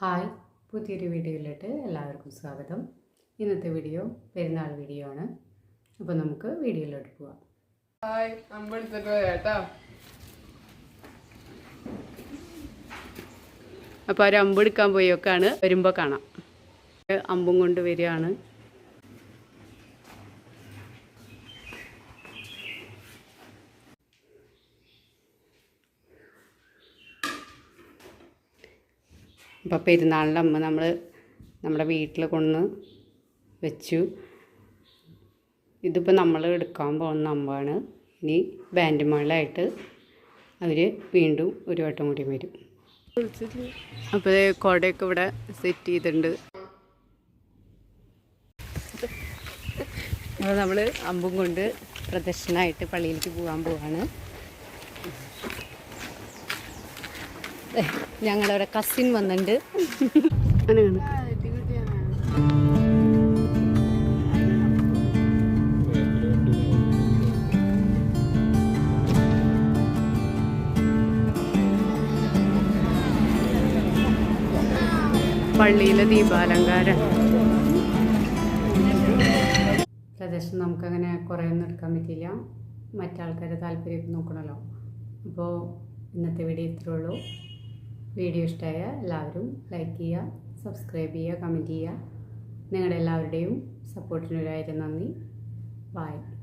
Hi പുതിയൊരു വീഡിയോയിലോട്ട് എല്ലാവർക്കും സ്വാഗതം. ഇന്നത്തെ വീഡിയോ പെരുന്നാൾ വീഡിയോ ആണ്. അപ്പോൾ നമുക്ക് വീഡിയോയിലോട്ട് പോവാം. ഹായ് അമ്പെടുത്തിട്ട് വരാട്ടോ അപ്പോൾ ഒരു അമ്പ് എടുക്കാൻ പോയൊക്കെയാണ് വരുമ്പോൾ കാണാം. അമ്പും കൊണ്ട് വരികയാണ്. അപ്പോൾ പെരുന്നാളിന്റെ അമ്മ നമ്മൾ നമ്മുടെ വീട്ടിൽ കൊണ്ട് വെച്ചു. ഇതിപ്പോൾ നമ്മൾ എടുക്കാൻ പോകുന്ന അമ്പാണ് ഇനി ബാൻഡ് മേളായിട്ട് അവർ വീണ്ടും ഒരു വട്ടം കൂടി വരും. അപ്പോൾ കുടയൊക്കെ ഇവിടെ സെറ്റ് ചെയ്തിട്ടുണ്ട്. അപ്പോൾ നമ്മൾ അമ്പും കൊണ്ട് പ്രദർശനമായിട്ട് പള്ളിയിലേക്ക് പോകാൻ പോവാണ്. ഞങ്ങളവിടെ കസിൻ വന്നിട്ടുണ്ട് അങ്ങനെയാണ്. പള്ളിയിലെ ദീപാലങ്കാരം. പ്രദേശം നമുക്കങ്ങനെ കുറേയൊന്നും എടുക്കാൻ പറ്റില്ല മറ്റാൾക്കാരുടെ താല്പര്യമൊക്കെ നോക്കണമല്ലോ അപ്പോൾ ഇന്നത്തെ വീഡിയോ ഇത്രേ ഉള്ളൂ. വീഡിയോ ഇഷ്ടമായ എല്ലാവരും ലൈക്ക് ചെയ്യുക സബ്സ്ക്രൈബ് ചെയ്യുക കമന്റ് ചെയ്യുക. നിങ്ങളുടെ എല്ലാവരുടെയും സപ്പോർട്ടിനൊരായിരം നന്ദി. ബായ്